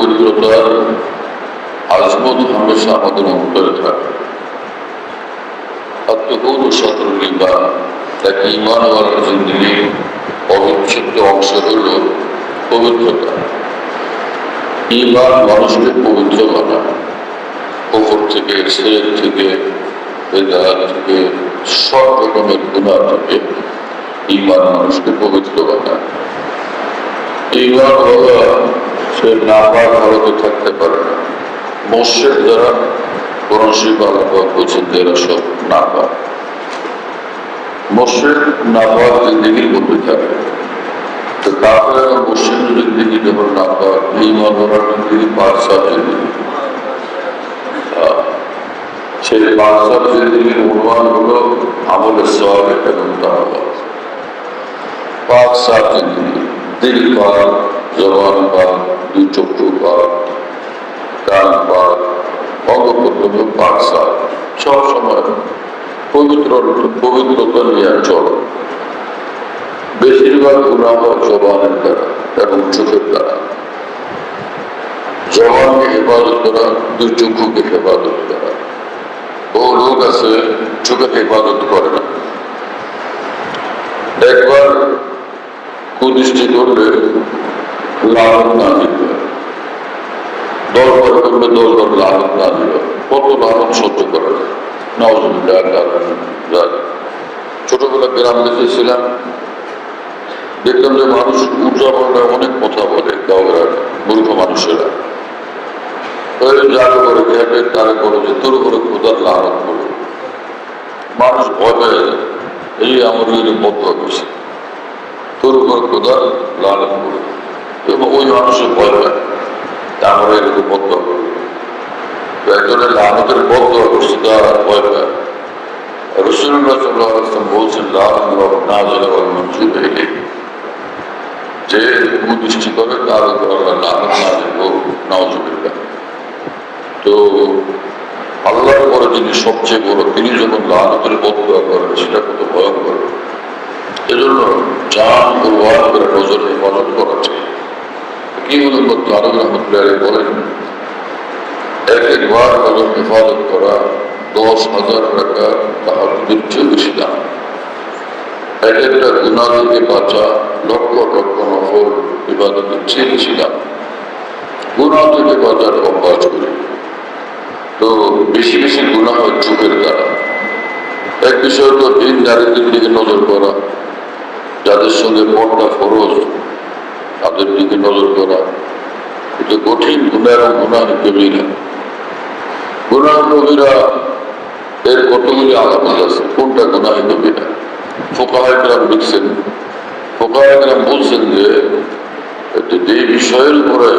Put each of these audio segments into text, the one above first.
পবিত্রতার আজমত হামেশা আমাদের অন্তরে থাকে। আত্মগুণ সতর ইমান এক ইমানওয়ালার জিন্দগি অবিচ্ছেদ্য অংশ হল পবিত্রতা। ইমান মানুষকে পবিত্র বানায় পুকুর থেকে ছেলের থেকে বেদার থেকে, সব রকমের গুণা থেকে ইমান মানুষকে পবিত্র বানায় ইমান হওয়া সে নাপাক ভারতে থাকতে পারে না। মস্যের দ্বারা শিব আল্লাহ বলছেন এরা সব নাপাক। মস্যের নাপাক জিন্দিগির মধ্যে থাকে, তো তারপরে মস্যের জিন্দিগি পাঁচ পাঁচ অনুমান হলো আমলের সব এবং তাহলে পাক জবান পাক দুই চক্ষু পাক কান পাক অঙ্গ পাক সাত সব সময় পবিত্র, পবিত্রতা নিয়ে চল। বেশিরভাগ গুণা জবানের দ্বারা এবং চোখের দ্বারা। জবানকে হেফাজত করা, দুই চক্ষুকে হেফাজত করা। বহু লোক আছে, চোখের হেফাজত করে না। একবার কুদৃষ্টি করলে লাভ না দিতে দল করে করলে দল দল লাভ না দিবে কত লাভ সহ্য করে না ছোটবেলা গ্রাম দেশে ছিলাম দেখলাম যে মানুষ উল্টাপাল্টা অনেক কথা বলে গাওয়ার মূর্খ মানুষেরা যার করে খেপে তারা করে যে তোর উপরে খোদার লালত করো মানুষ ভয় পেয়ে যায় এই আমার মধ্য করছে তোর উপর খোদার লালত করো এবং ওই মানুষের ভয় পায় আমরা এরকম বদ্ধ করব একজনের লালতের বদ্ধ করছে তার ভয় পায়। রসুল্লাহ সাল্লাহ আসলাম না জেনে মঞ্জুর হয়ে যে কুদৃষ্টি করে তার আল্লাহ তো আল্লাহর পরে যিনি সবচেয়ে বড়, তিনি যখন লালতের বদ্ধ করেন, সেটা কত ভয়ঙ্কর। এজন্য জান পরিবার করে নজর হেফাজত করা চাই কি হলেন রহমতুল্লাহ বলেন, এক একবার নজর হেফাজত করা, দশ হাজার টাকা তাহার বেশি দাম। এক একটা গুণা থেকে বাঁচা লক্ষ লক্ষ নফল ইবাদতের চেয়ে বেশি দাম। গুণা থেকে বাঁচার অভ্যাস করি। তো বেশি বেশি গুণা হয় চোখের দ্বারা। এক বিষয় তো দিন নারীদের দিকে নজর করা, যাদের সঙ্গে পর্দা ফরজ তাদের দিকে নজর করা। এটা কঠিন গুণা এবং গুণা কবিরা গুণা কবিরা এর কতগুলি আলামত আছে? কোনটা গুণা কবিরা ফোকাহাইকরাম লিখছেন। ফোকাহাইকরাম বলছেন যে যে বিষয়ের উপরে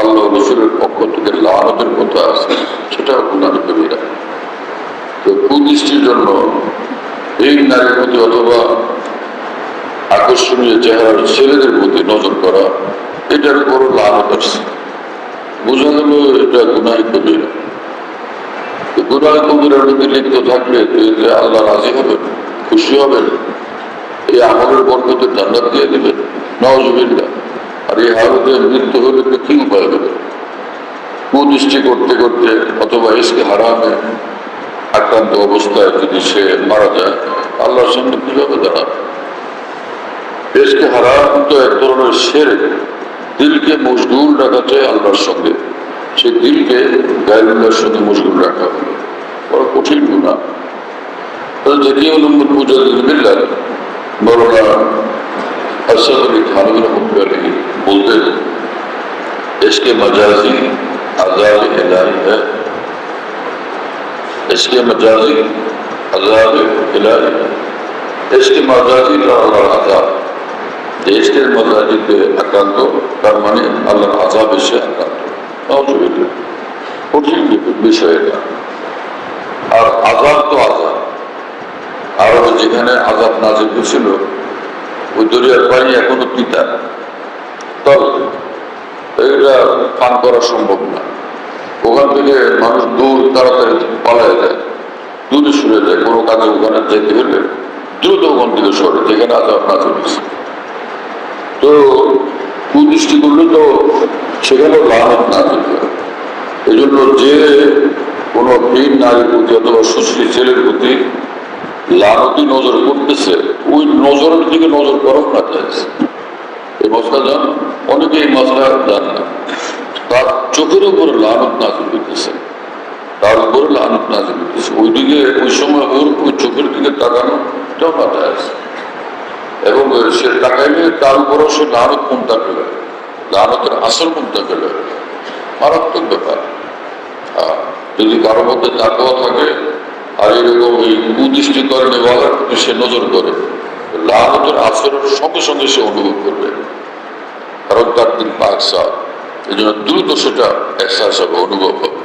আল্লাহ রসুলের পক্ষ থেকে লালতের কথা আছে, সেটা গুণা কবিরা তো কুদৃষ্টির জন্য এই নারীর প্রতি অথবা আকর্ষণীয় চেহারার ছেলেদের প্রতি নজর করা, এটার বড় লাভ আসছে বোঝা গেল এটা গুনাহি কবিরা। গুনাহি কবিরার প্রতি লিপ্ত থাকলে আল্লাহ রাজি হবেন, খুশি হবেন, এই আমলের বরকতে জান্নাত দিয়ে দেবেন। নজবিল্লা আর এই হালতে মৃত্যু হলে তো কি উপায় হবে? কুদৃষ্টি করতে করতে অথবা এসকে হারামে আক্রান্ত অবস্থায় যদি সে মারা যায়, আল্লাহর সামনে কীভাবে দাঁড়াবে? اس کے حرام تو دونوں شیر دل کے মজগুল রাখাতে আল্লাহর সঙ্গে সে দিলকে গায়রুল্লাহর সঙ্গে মজগুল রাখা হলো বড় কঠিন গুণা জাতীয় নম্বর পূজা বিল্লাহ মৌলানা اسد علی خانوی رحمت علی بولتے ہیں۔ اس کے مجازی عذاب الہی ہے۔ اس کے مجازی عذاب الہی ہے۔ اس کے مجازی کا اللہ عذاب۔ দেশের মজাজিতে আক্রান্ত তার মানে আল্লাহর আজাব এসে আক্রান্ত নজরুল কঠিন বিষয় এটা। আর আজাব তো আজাব। আরও যেখানে আজাব নাজিল হয়েছিল, ওই দরিয়ার পানি এখনও তিতা। তবে এটা পান করা সম্ভব না। ওখান থেকে মানুষ দূর তাড়াতাড়ি পালায় যায়, দূরে সরে যায়। কোনো কাজে ওখানে যেতে হলে দ্রুত ওখান থেকে সরে, যেখানে আজাব না চলেছে তো কুদৃষ্টি করলে তো সেখানে লাভত না দিতে এই জন্য যে কোনো বীর নারীর প্রতি অথবা সুশ্রী ছেলের প্রতি লালতি নজর করতেছে ওই নজরের দিকে নজর করাও না চাইছে এই মশলা যান অনেকে এই মশলা জান না। তার চোখের উপরে লালত নাজিল হইতেছে। তার উপরে লালত নাজিল হইতেছে। ওইদিকে ওই সময় ওর ওই চোখের দিকে তাকানো এটাও না চাইছে এবং সে তাকাইলে তার উপরও সে লালত কোনটা পেলে লালতের আসল কোনটা পেলে মারাত্মক ব্যাপার। যদি কারোর মধ্যে তাকাও থাকে, আর এরকম এই কুদৃষ্টিকর নেওয়ার প্রতি সে নজর করে লালতের আচরণ সঙ্গে সঙ্গে সে অনুভব করবে। কারণ তার দিন পাকসা এই জন্য দ্রুত সেটা এহসাস হবে, অনুভব হবে।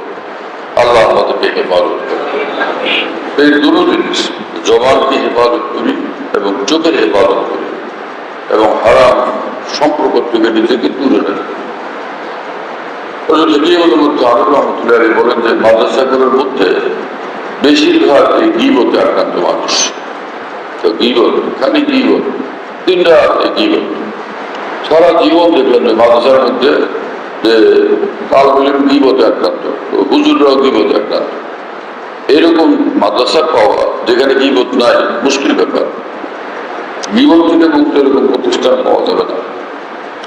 আল্লাহ আমাদেরকে হেফাজত করে এই দুটো জিনিস, জবানকে হেফাজত করি। এবং চোখের হেফাজত করি এবং হারাম সম্পর্ক থেকে নিজেকে দূরে রাখি। বলেন যে মাদ্রাসাগুলোর মধ্যে বেশিরভাগ এই গিবতে আক্রান্ত মানুষ। তো গিবত, খালি গিবত এই গিবত। সারা জীবন দেখলেন যে মাদ্রাসার মধ্যে যে কাল বলেন গিবতে আক্রান্ত, হুজুররাও গিবতে আক্রান্ত। এরকম মাদ্রাসা পাওয়া যেখানে গিবত নাই, মুশকিল ব্যাপার। গিবত থেকে মুক্ত এরকম প্রতিষ্ঠান পাওয়া যাবে না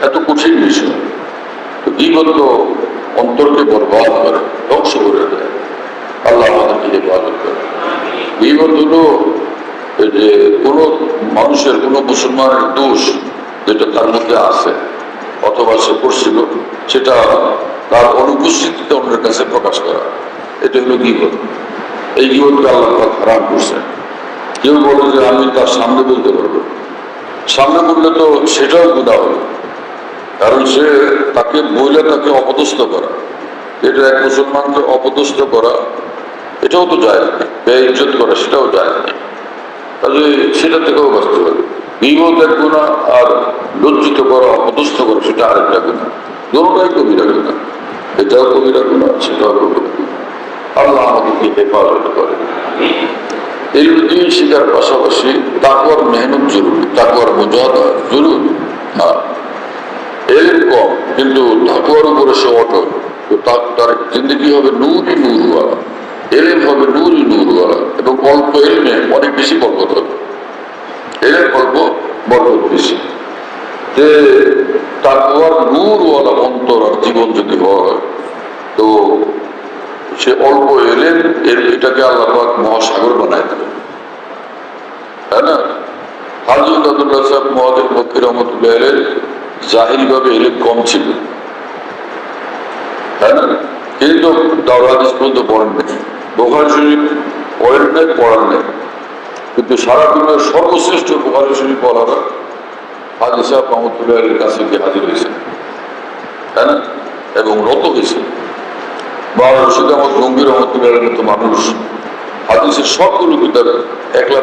এত কঠিন বিষয়। তো তো অন্তরকে বরবাদ করে, ধ্বংস করে দেয়। আল্লাহ আমাদেরকে হেফাজত করে। গিবত হলো যে কোনো মানুষের, কোনো মুসলমানের দোষ যেটা তার মধ্যে আছে, অথবা সে করছিল, সেটা তার অনুপস্থিতিতে অন্যের কাছে প্রকাশ করা। এটা হলো গিবত এই গিবতকে আল্লাহ হারাম করছেন। কেউ বলে যে আমি তার সামনে বলতে পারব। সামনে বললে তো সেটাও গুণা হবে। কারণ সে তাকে বইলে তাকে অপদস্থ করা। এটা এক মুসলমানকে অপদস্থ করা, এটাও তো যায় না ব্যয় ইজ্জত করা, সেটাও যায় না তাহলে সেটা থেকেও বাঁচতে পারে বিপদ এক গুণা আর লজ্জিত করা, অপদস্থ করা, সেটা আরেকটা গুণা দুটাই কবিরা গুণা এটাও কবিরা গুণা সেটাও আল্লাহ আমাদেরকে হেফাজত করে। এই দিন শিকার পাশাপাশি তাকওয়ার মেহনত জরুরি, তাকওয়ার মজাদা জরুরি। হ্যাঁ এর কম, কিন্তু তাকুয়ার উপরে সে অটল। তো তার জিন্দগি হবে নূরই নূরওয়ালা, এলেম হবে নূরই নূরওয়ালা, এবং অল্প এলমে অনেক বেশি বরকত হবে। এলেম অল্প, বরকত বেশি। যে তাকুয়ার নূরওয়ালা অন্তর আর জীবন যদি হয়, তো সে অল্প এলেন এর এটাকে আল্লাপাক মহাসাগর বানায় দেবে। তাই না? হাজর আব্দুল্লাহ সাহেব মহাদেব মক্কির রহমতুল্লাহ এলেন এলেন কম ছিল। পড়েন নেই। নেই কিন্তু সর্বশ্রেষ্ঠ পড়ারা কাছে গিয়ে হাজির এবং রত হয়েছেন। গম্ভীর মানুষ। একলা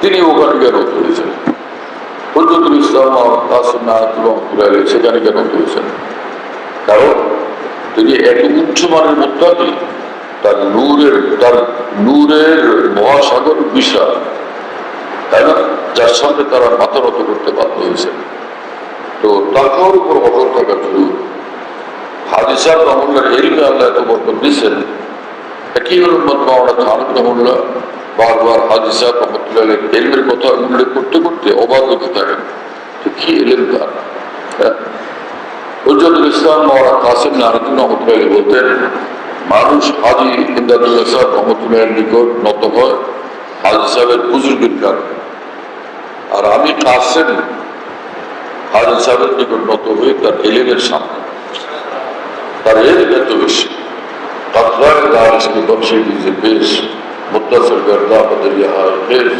তিনি ওখানে হয়েছেন সেখানে কেন হয়েছেন কারণ তিনি এত উচ্চ মানের মুদ্রাকে তার নূরের তার নূরের মহাসাগর বিশাল। তাই না? যার সামনে তারা মাথা নত করতে বাধ্য হয়েছে তো তাকার উপর অটল থাকা জরুরি হাদিসা রহমুল্লার এলমে আল্লাহ এত বরকত দিচ্ছেন একই হল মতমাওনা খানুক রহমুল্লাহ, বারবার হাদিসা রহমতুল্লাহ এলমের কথা উল্লেখ করতে করতে অবাক হতে থাকেন। যে কি এলেন তার? হ্যাঁ? হজরতুল ইসলাম মাওলা কাসিম নারদিন রহমতুল্লাহ বলতেন, মানুষ হাজি ইন্দাদুল্লাহ সাহেব রহমতুল্লাহের নিকট নত হয়, হাজি সাহেবের বুজুর্গের কারণে আর আমি কাসেম হাজি সাহেবের নিকট নত হয়ে তার এলেমের সামনে। Kariyeri götürmüş. Katlar dağılışını bakışı bizi biz, আমাদের ইহার ya hayır.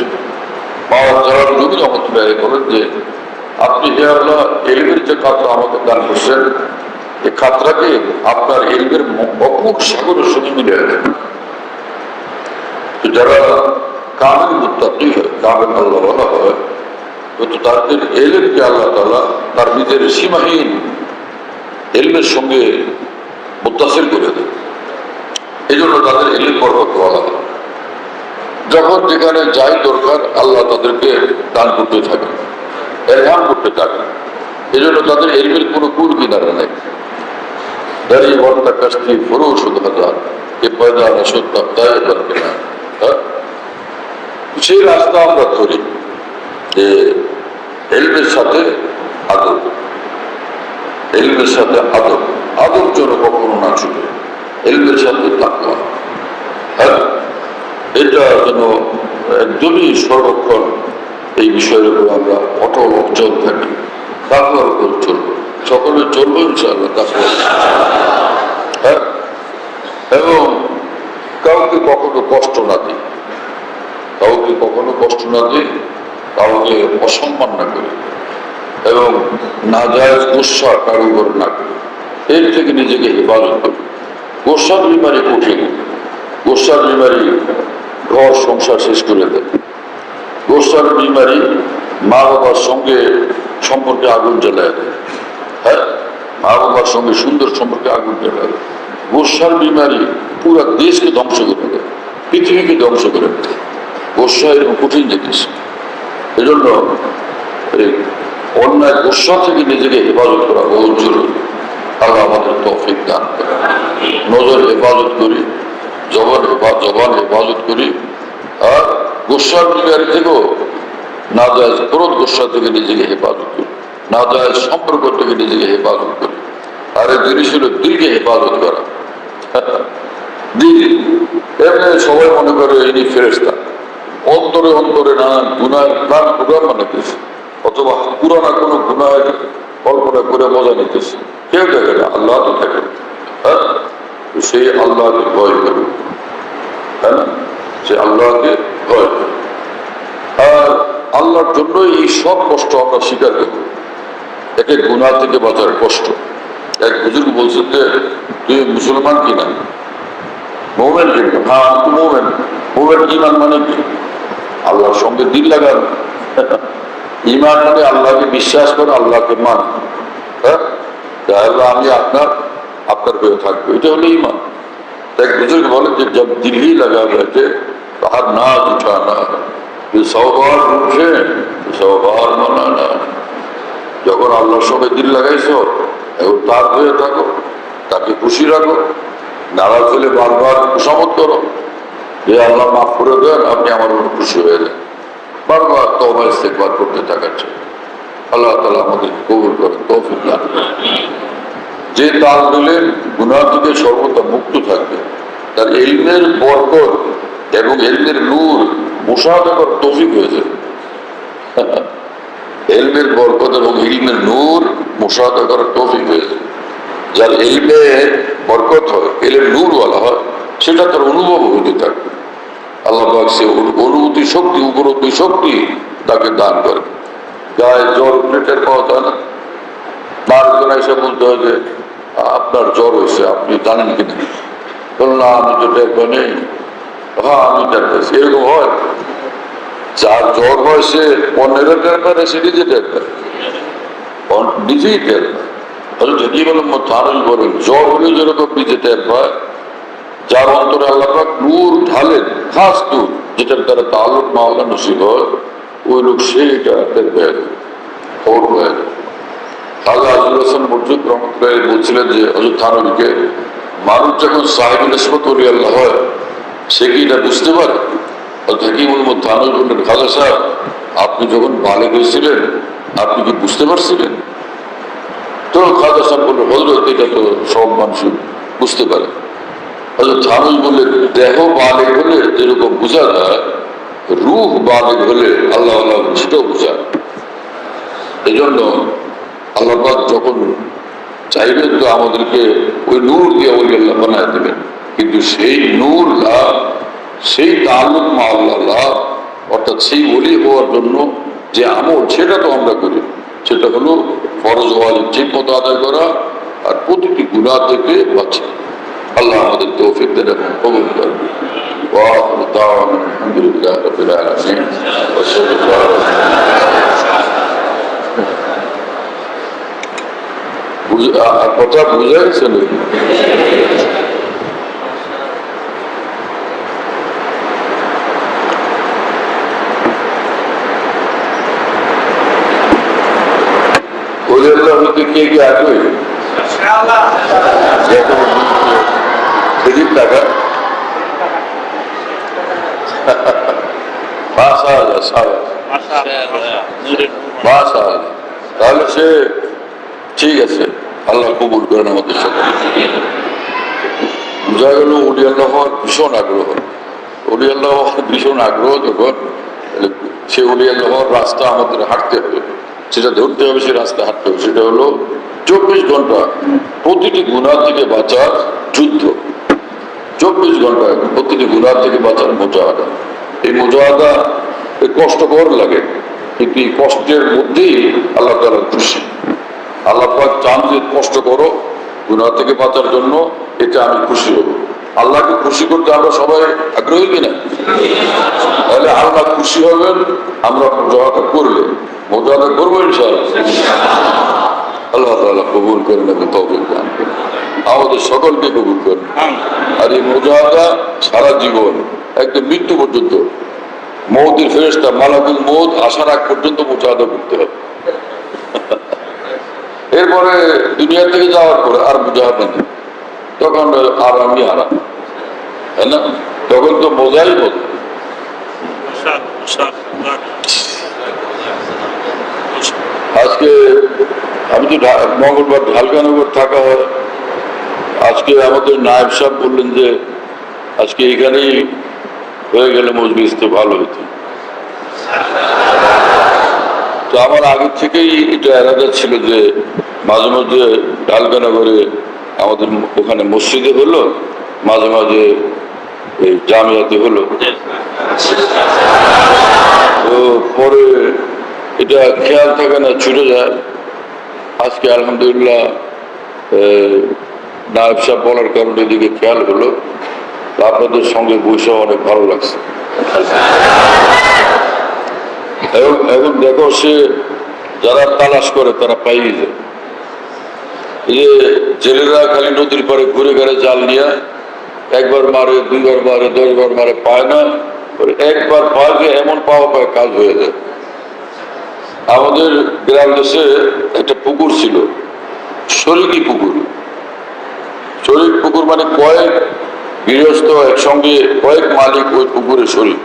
Bağıtlar duyduk ব্যয় করেন যে আপনি হে আল্লাহ এলমের যে কাতরা আমাকে দান করছেন এই কাতরাকে আপনার এলমের অকুট সাগরের সঙ্গে মিলে তো যারা কামের মুত্তাকি হয় কামের আল্লাহ বলা হয় তো তাদের এলমকে আল্লাহ তালা তার নিজের সীমাহীন এলমের সঙ্গে মুতাসির করে দেয়। এই জন্য তাদের এলিম বরকত হয় যখন যেখানে যাই দরকার, আল্লাহ তাদেরকে দান করতে থাকে, এরহাম করতে থাকে। এই জন্য তাদের এলমের কোনো কুল কিনারা নেই। দাঁড়িয়ে হাজার এ হ্যাঁ? সেই রাস্তা আমরা যে সাথে সাথে আদব। আদব যেন কখনো না ছুটে এলমের সাথে তাকওয়া হ্যাঁ? এটা যেন একদমই সর্বক্ষণ এই বিষয়ের উপর আমরা অটল অচল থাকি। তাকওয়ার উপর চলবো। সকলে চলবো ইনশাআল্লাহ তাকওয়া হ্যাঁ? এবং কাউকে কখনো কষ্ট না দিই। কাউকে কখনো কষ্ট না দিই, কাউকে অসম্মান না করি। এবং না যায় গোসা কারও না করি। এর থেকে নিজেকে হেফাজত করি। গোসার বিমারি কঠিন। গোসার বিমারি ঘর সংসার শেষ করে দেয়। গোসার বিমারি মা বাবার সঙ্গে সম্পর্কে আগুন জ্বালায় দেয়। হ্যাঁ মা বাবার সঙ্গে সুন্দর সম্পর্কে আগুন জ্বালায় গোসার বিমারি পুরো দেশকে ধ্বংস করে দেয়, পৃথিবীকে ধ্বংস করে দেয়। গোসা এরকম কঠিন জিনিস। এজন্য অন্যায় গোসা থেকে নিজেকে হেফাজত করা বহু জরুরি। আল্লাহ আমাদের তৌফিক দান করে নজর হেফাজত করি, জবান জবান হেফাজত করি। আর গোসার বিকারি থেকেও না যায় ক্রোধ গোসা থেকে নিজেকে হেফাজত করি। না যায় সম্পর্ক থেকে নিজেকে হেফাজত করি। আর এই জিনিস হলো দিলকে হেফাজত করা। এমনি সবাই মনে করে ইনি ফেরেস্তা অন্তরে অন্তরে নানান গুনায় প্রাণ প্রোগ্রাম বানাইতেছে অথবা পুরানা কোনো গুণায় কল্পনা করে মজা নিতেছে। কেউ থাকে না, আল্লাহ তো থাকে হ্যাঁ? সেই আল্লাহকে ভয় করে। হ্যাঁ? সে আল্লাহকে ভয় করে। আর আল্লাহর জন্যই এই সব কষ্ট আমরা স্বীকার করি একে গুণা থেকে বাঁচার কষ্ট। এক বুজুর্গ বলছেন যে, তুই মুসলমান কিনা? মোমেন কিনা? হ্যাঁ আমি তো মোমেন। মোমেন ইমান মানে কি? আল্লাহর সঙ্গে দিল লাগানো। ইমান মানে আল্লাহকে বিশ্বাস করে, আল্লাহকে মান। হ্যাঁ? আমি আপনার আপনার হয়ে থাকব। এটা হলো ইমান এক বুজুর্গ বলে যে, জব দিল্লি লাগা রয়েছে, তাহার নাচ উঠানা যে সবার উঠে সবার মানানা যখন আল্লাহর সঙ্গে দিল লাগাইছ এখন তার হয়ে থাকো, তাকে খুশি রাখো। নারাজ হলে বারবার কুসামত করো। যে আল্লাহ মাফ করে দেন, আপনি আমার খুশি হয়ে যান। বারবার তোমার ইস্তেকবার করতে থাকার চাই আল্লাহ তালা আমাদের কবুল করেন তৌফিক দান যে তাল দিলেন গুণা থেকে সর্বদা মুক্ত থাকবে, তার এলমের বরকত এবং এলমের নূর মুসাহাদাকর তৌফিক হয়েছে এলমের বরকত এবং ইলমের নূর মুসাহাদা করার তৌফিক হয়েছে যার এলমে বরকত হয় এলের নূর বলা হয়, সেটা তার অনুভব হতে থাকবে। আল্লাহ সে অনু- অনুভূতি শক্তি উপলব্ধি শক্তি তাকে দান করে গায়ে জ্বর উঠলে টের যায় না? মানুষজন এসে বলতে হয় যে, আপনার জ্বর হয়েছে, আপনি জানেন কিনা? বললাম না, আমি তো টের নেই হ্যাঁ আমি টের পাইছি এরকম হয়? যার জ্বর হয় সে অন্যেরও টের পায়, সে নিজে টের নিজেই টের পায়? কি বললাম তারই বলেন জ্বর হলে যেরকম নিজে টের পায়, যার অন্তরে আল্লাহ নূর ঢালেন, খাস নূর, যেটার দ্বারা তালুক মাওলা নসিব হয় সে এটা টের পেয়ে যায় খবর পেয়ে যায় খাজা আজুল হাসান মরজুদ রহমতুল্লাহ বলছিলেন যে হজরত থানবীকে মানুষ যখন সাহেব আল্লাহ হয় সে কি এটা বুঝতে পারে? হাকিমুল থানুর বললেন, খাজা সাহেব, আপনি যখন বালেক হয়েছিলেন, আপনি কি বুঝতে পারছিলেন? তো খাজা সাহেব বলল হজরত এটা তো সব মানুষ বুঝতে পারে। হজরত থানুজ বললেন দেহ বালেক হলে যেরকম বোঝা যায় রুহ বালেক হলে আল্লাহ আল্লাহ সেটাও বোঝা এই জন্য আল্লাহবাদ যখন চাইবেন তো আমাদেরকে ওই নূর দিয়ে ওই আল্লাহ বানায় দেবেন। কিন্তু সেই নূর লাভ সেই তালুক মা আল্লাহ লাভ অর্থাৎ সেই ওলি হওয়ার জন্য যে আমল, সেটা তো আমরা করি। সেটা হলো ফরজ ওয়ালি ঠিক মতো আদায় করা আর প্রতিটি গুণা থেকে বাঁচা। আল্লাহ আমাদের তৌফিক দেন এবং করবে وآخر دعوانا الحمد لله رب العالمين وصلى الله على বুঝ- আ- আ- কথা বুঝে গেছে নাকি ওদের হতে কে কে আগ্রহী সেদিন টাকা তাহলে সে ঠিক আছে। আল্লাহ কবুল করেন আমাদের সাথে বোঝা গেল উলি আল্লাহ হওয়ার ভীষণ আগ্রহ। উলি আল্লাহ হওয়ার ভীষণ আগ্রহ যখন সে উলি হওয়ার রাস্তা আমাদের হাঁটতে হবে। সেটা ধরতে হবে সে রাস্তা হাঁটতে হবে। সেটা হলো চব্বিশ ঘণ্টা প্রতিটি গুণা থেকে বাঁচার যুদ্ধ। চব্বিশ ঘণ্টা প্রতিটি গুণা থেকে বাঁচার মোজাহাদা। এই মোজাহাদা কষ্টকর লাগে, কিন্তু এই কষ্টের মধ্যেই আল্লাহ তালা খুশি। আল্লাহ চান যে কষ্ট করো গুণা থেকে বাঁচার জন্য এটা আমি খুশি হব। আল্লাহকে খুশি করতে আমরা সবাই আগ্রহী কিনা? তাহলে আল্লাহ খুশি হবেন, আমরা মোজাহাদা করলে। মোজাহাদা করব ইনশাআল্লাহ। আল্লাহ তাআলা কবুল করে নেবে তৌফিক দান করুন। আমাদের সকলকে কবুল করেন। আর এই মোজাহাদা সারা জীবন একদম মৃত্যু পর্যন্ত মৌতের ফেরেস্তা মালাকুল মৌত আসার আগ পর্যন্ত মোজাহাদা করতে হবে। এরপরে দুনিয়া থেকে যাওয়ার পরে আর মোজাহাদা নেই। তখন আর আমি আরাম তাই না? তখন তো মজাই মজা। আজকে আমি তো মঙ্গলবার ঢালকানগর থাকা হয়। আজকে আমাদের নায়েব সাহেব বললেন যে, আজকে এখানেই হয়ে গেলে মজলিস তো ভালো হতো। তো আমার আগের থেকেই এটা এরাদা ছিল যে, মাঝে মাঝে ঢালকানগরে আমাদের ওখানে মসজিদে হলো, মাঝে মাঝে এই জামিয়াতে হলো। তো পরে এটা খেয়াল থাকে না, ছুটে যায়। আজকে আলহামদুলিল্লাহ নায়েব সাহেব বলার কারণে এদিকে খেয়াল হলো। আপনাদের সঙ্গে বসে অনেক ভালো লাগছে। এখন দেখো সে যারা তালাশ করে, তারা পাইয়ে যায়। যে জেলেরা খালি নদীর পারে ঘুরে ঘুরে জাল নিয়ে একবার মারে, দুইবার মারে, দশবার মারে, পায় না। একবার পায় যে এমন পাওয়া পায়, কাজ হয়ে যায়। আমাদের গ্রাম দেশে একটা পুকুর ছিল শরিকি পুকুর। শরিক পুকুর মানে কয়েক গৃহস্থ একসঙ্গে কয়েক মালিক ওই পুকুরে শরিক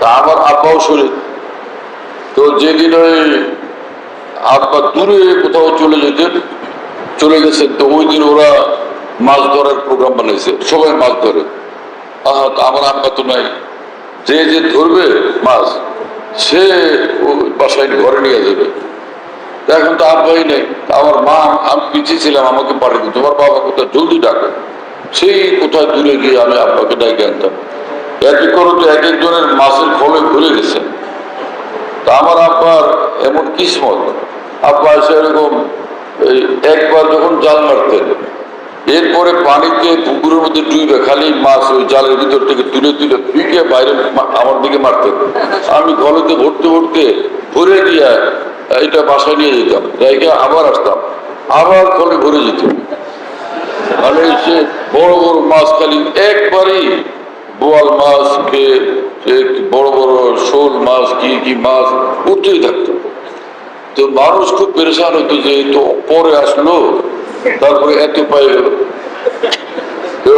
তা আমার আব্বাও শরিক তো যেদিন ওই আব্বা দূরে কোথাও চলে যেতেন চলে গেছেন তো ওই দিন ওরা মাছ ধরার প্রোগ্রাম বানাইছে। সবাই মাছ ধরে। আমার আব্বা তো নাই। যে যে ধরবে মাছ, সে বাসায় ঘরে নিয়ে যাবে। এখন তো আব্বাই নেই। আমার মা, আমি পিছিয়ে ছিলাম, আমাকে পাঠিয়ে তোমার বাবা কোথায়? জলদি ডাকে। সেই কোথায় দূরে গিয়ে আমি আব্বাকে ডাকে আনতাম। এক এক করে তো এক একজনের মাছের ফলে ঘুরে গেছে। তা আমার আব্বার এমন কিসমত। আব্বা এসে এরকম একবার যখন জাল মারতেন, এরপরে পানিতে পুকুরের মধ্যে ডুবে খালি মাছ ওই জালের ভিতর থেকে তুলে তুলে পিকে বাইরে আমার দিকে মারতেন। আমি গলতে ভরতে ভরতে ভরে দিয়ে এটা বাসায় নিয়ে যেতাম জায়গা আবার আসতাম, আবার কলে ঘুরে যেত মানে সে বড় বড় মাছ খালি একবারই বোয়াল মাছ খেয়ে বড় বড় শোল মাছ, কি কি মাছ উঠতেই থাকতো। তো মানুষ খুব পেরেশান হতো যে তো পরে আসলো, তারপরে এত পাই গেল। তো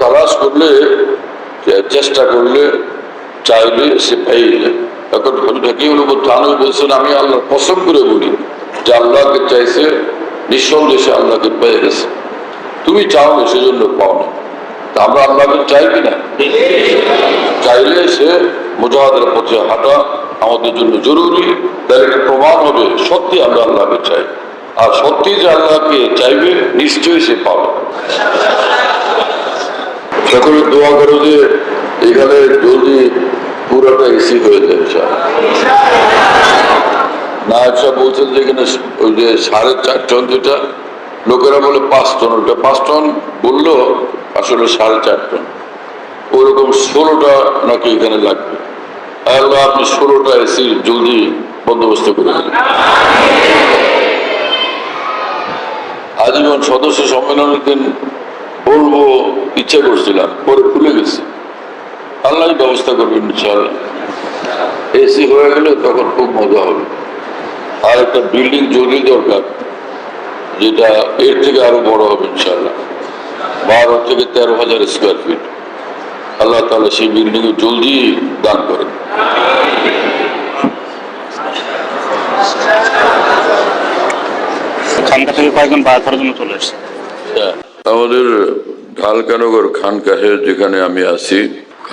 তালাশ করলে, চেষ্টা করলে, চাইলে সে পেয়ে যায় এখন ঢাকি হলো থানুই বলছেন, আমি আল্লাহ পছন্দ করে বলি যে আল্লাহকে চাইছে নিঃসন্দেশে আল্লাহকে পেয়ে গেছে। তুমি চাও না সেজন্য পাও না তা আমরা আল্লাহকে চাই কিনা চাইলে সে মুজাহাদের পথে হাঁটা আমাদের জন্য জরুরি। তাহলে প্রমাণ হবে, সত্যি আমরা আল্লাহকে চাই। আর সত্যি যে আল্লাহকে চাইবে, নিশ্চয়ই সে পাবে। সকলে দোয়া করো যে এখানে জলদি পুরোটা এসি হয়ে যায় না বলছেন যে এখানে ওই যে সাড়ে চার টন যেটা, লোকেরা বলে পাঁচ টন, ওটা পাঁচ টন বলল আসলে সাড়ে চার টন। ওরকম ষোলোটা নাকি এখানে লাগবে। আপনি ষোলোটা এসি জলদি বন্দোবস্ত করে দিন। আজীবন সদস্য সম্মেলনের দিন বলব, ইচ্ছা করছিলাম, পরে ভুলে গেছি। আল্লাহ ব্যবস্থা করবেন ইনশাআল্লাহ। এসি হয়ে গেলে তখন খুব মজা হবে। আর একটা বিল্ডিং জরুরি দরকার যেটা এর থেকে আরও বড় হবে ইনশাআল্লাহ। বারো থেকে তেরো হাজার স্কোয়ার ফিট আল্লাহ তাহলে সেই বিল্ডিং জলদি দান করেন। খানকা থেকে কয়েকজন বায়াত জন্য চলে এসেছে আমাদের ঢালকানগর খানকাহে যেখানে আমি আছি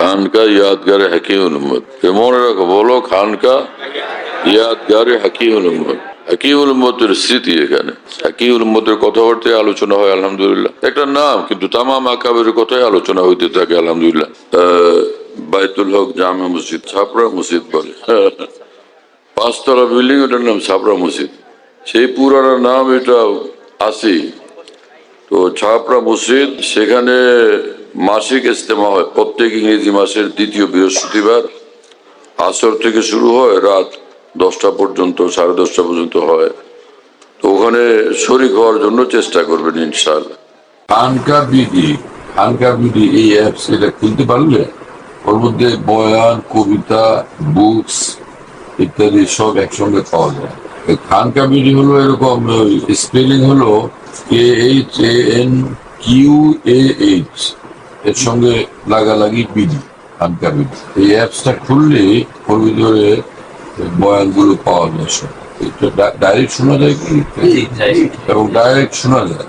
খানকা ইয়াদগারে হাকিমুল উম্মদ মনে রাখো, বলো খানকা ইয়াদগারে হাকিমুল উম্মতের স্মৃতি এখানে। আলোচনা হয়, আলহামদুলিল্লাহ। একটা নাম, কিন্তু তামাম কথাই আলোচনা আলহামদুলিল্লাহ। বাইতুল হক জামা মসজিদ ছাপড়া মসজিদ বলে। পাঁচতলা বিল্ডিং, ওটার নাম ছাপড়া মসজিদ। সেই পুরানো নাম এটা আছে তো ছাপড়া মসজিদ, সেখানে মাসিক ইস্তেমা হয়। প্রত্যেক ইংরেজি মাসের দ্বিতীয় বৃহস্পতিবার। আসর থেকে শুরু হয়, রাত দশটা পর্যন্ত, সাড়ে দশটা পর্যন্ত হয়। তো ওখানে শরিক হওয়ার জন্য চেষ্টা করবেন, ইনশাআল্লাহ। খানকা বিডি খানকা বিডি এই অ্যাপস এটা খুলতে পারলে ওর মধ্যে বয়ান, কবিতা বুকস ইত্যাদি সব একসঙ্গে পাওয়া যায়। খানকা বিডি হলো এরকম স্পেলিং হলো K H A N Q A H এর সঙ্গে লাগালাগি বিডি আনকা বিডি এই অ্যাপসটা খুললে ওর ভিতরে বয়ানগুলো পাওয়া যায় সব। এটা ডাইরেক্ট শোনা যায় কি? এবং ডাইরেক্ট শোনা যায়।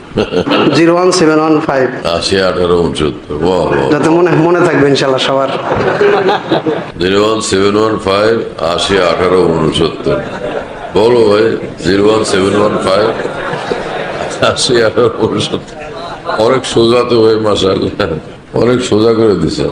Zero one seven one five. আশি আঠারো উনসত্তর যাতে মনে মনে থাকবে ইনশাল্লাহ সবার। Zero one seven one five আশি আঠারো উনসত্তর। বলো ভাই zero one seven one five আশি আঠারো উনসত্তর। অনেক সোজা তো ভাই মাসাল অনেক সোজা করে দিছে।